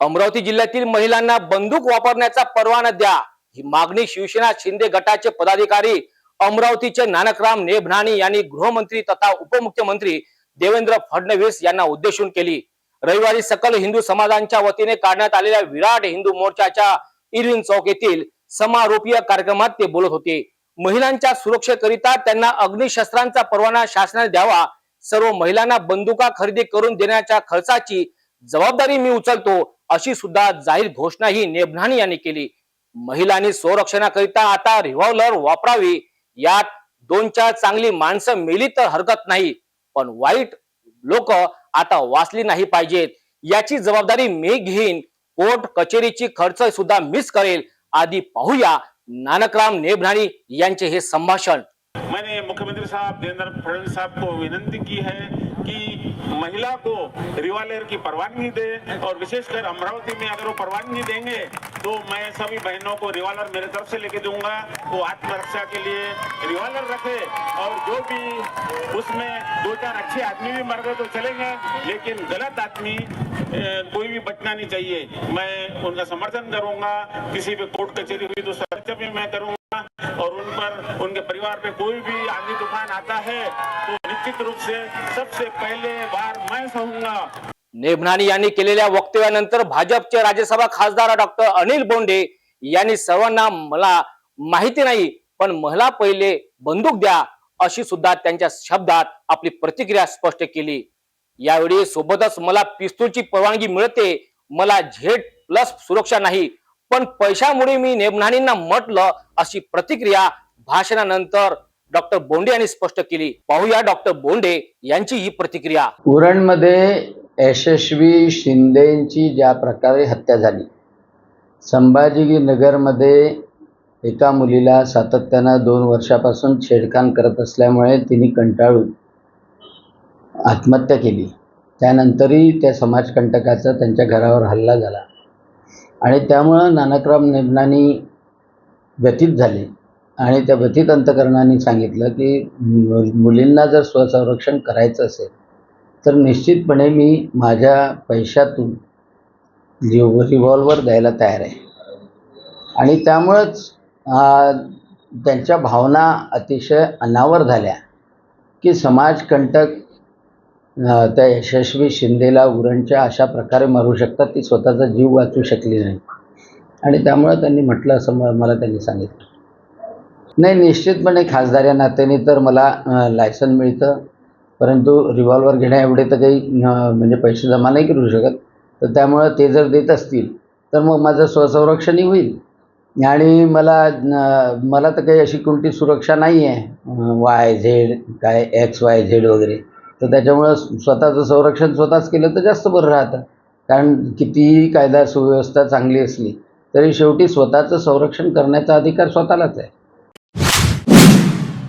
अमरावती जिल्ह्यातील महिलांना बंदूक वापरण्याचा परवाना द्या. ही मागणी शिवसेना शिंदे गटाचे पदाधिकारी अमरावतीचे नानकराम नेभनानी यांनी गृहमंत्री तथा उपमुख्यमंत्री देवेंद्र फडणवीस यांना उद्देशून केली. रविवारी सकल हिंदू समाजांच्या वतीने काढण्यात आलेल्या विराट हिंदू मोर्चाच्या इरविन चौक येथील समारोपीय कार्यक्रमात ते बोलत होते. महिलांच्या सुरक्षेकरिता त्यांना अग्निशस्त्रांचा परवाना शासनाने द्यावा. सर्व महिलांना बंदुका खरेदी करून देण्याच्या खर्चाची जबाबदारी मी उचलतो अशी सुद्धा जाहीर घोषणाही नेबनानी यांनी केली. महिलांनी संरक्षणाकरिता आता रिव्हॉल्व्हर वापरावी यात दोन चार चांगली माणसं मेली तर हरकत नाही पण वाईट लोक आता वाचली नाही पाहिजेत. याची जबाबदारी मी घेईन कोर्ट कचेरीची खर्च सुद्धा मिस करेल. आधी पाहूया नानकराम नेभनानी यांचे हे संभाषण. मुख्यमंत्री साहब, देवेंद्र फडणवीस साहब को विनंती की है कि महिला को रिवाल्वर की परवानगी दे और विशेषकर अमरावती में अगर वो परवानगी देंगे तो मैं सभी बहनों को रिवाल्वर मेरे तरफ़ से लेके दूँगा। वो आत्मरक्षा के लिए रिवाल्वर रखे और जो भी उसमें दो चार अच्छे आदमी भी मर गए तो चलेंगे, लेकिन गलत आदमी कोई भी बचना नहीं चाहिए। मैं उनका समर्थन करूँगा। किसी पे कोर्ट कचहरी हुई तो सख्त भी मैं करूँगा। और उन पर उनके परिवार पे कोई भी आंधी तूफान आता है तो निश्चित रूप से सबसे पहले बार मैं सहूंगा। नेभनानी यांनी केलेल्या वक्तव्यानंतर भाजपचे राज्यसभा खासदार डॉक्टर अनिल बोंडे यांनी सर्वांना मला माहिती नाही पण मला पहिले बंदूक द्या अशी सुद्धा त्यांच्या शब्दात आपली प्रतिक्रिया स्पष्ट केली. यावेळी सोबतच मला पिस्तूलची परवानगी मिळते मला झेड प्लस सुरक्षा नाही पण पैशामुळे मी नेमनाणींना म्हटलं अशी प्रतिक्रिया भाषणानंतर डॉक्टर बोंडे यांनी स्पष्ट केली. पाहूया डॉक्टर बोंडे यांची ही प्रतिक्रिया. उरणमध्ये यशस्वी शिंदेची ज्या प्रकारे हत्या झाली संभाजीनगरमध्ये एका मुलीला सातत्यानं दोन वर्षापासून छेडखान करत असल्यामुळे तिने कंटाळून आत्महत्या केली. त्यानंतरही त्या समाजकंटकाचा त्यांच्या घरावर हल्ला झाला. आणि त्यामुळं नानकराम नेमनानी व्यथित झाले. आणि त्या व्यथित अंतकरणाने सांगितलं की मु- मुलींना जर स्वसंरक्षण करायचं असेल तर निश्चितपणे मी माझ्या पैशातून रिव रिव्हॉल्वर द्यायला तयार आहे. आणि त्यामुळंच त्यांच्या भावना अतिशय अनावर झाल्या की समाजकंटक त्या यशस्वी शिंदेला उरणच्या अशा प्रकारे मारू शकतात ती स्वतःचा जीव वाचू शकली नाही. आणि त्यामुळं त्यांनी म्हटलं असं मला त्यांनी सांगितलं. नाही निश्चितपणे खासदार या नात्याने तर मला लायसन मिळतं. परंतु रिव्हॉल्वर घेण्या एवढे तर काही म्हणजे पैसे जमा नाही करू शकत. तर त्यामुळं ते जर देत असतील तर मग माझं स्वसंरक्षणही होईल. आणि मला मला तर काही अशी कोणती सुरक्षा नाही आहे वाय झेड काय एक्स वाय झेड वगैरे. तर त्याच्यामुळं स्वतःचं संरक्षण स्वतःच केलं तर जास्त बरं राहतं. कारण कितीही कायदा सुव्यवस्था चांगली असली तरी शेवटी स्वतःचं संरक्षण करण्याचा अधिकार स्वतःलाच आहे.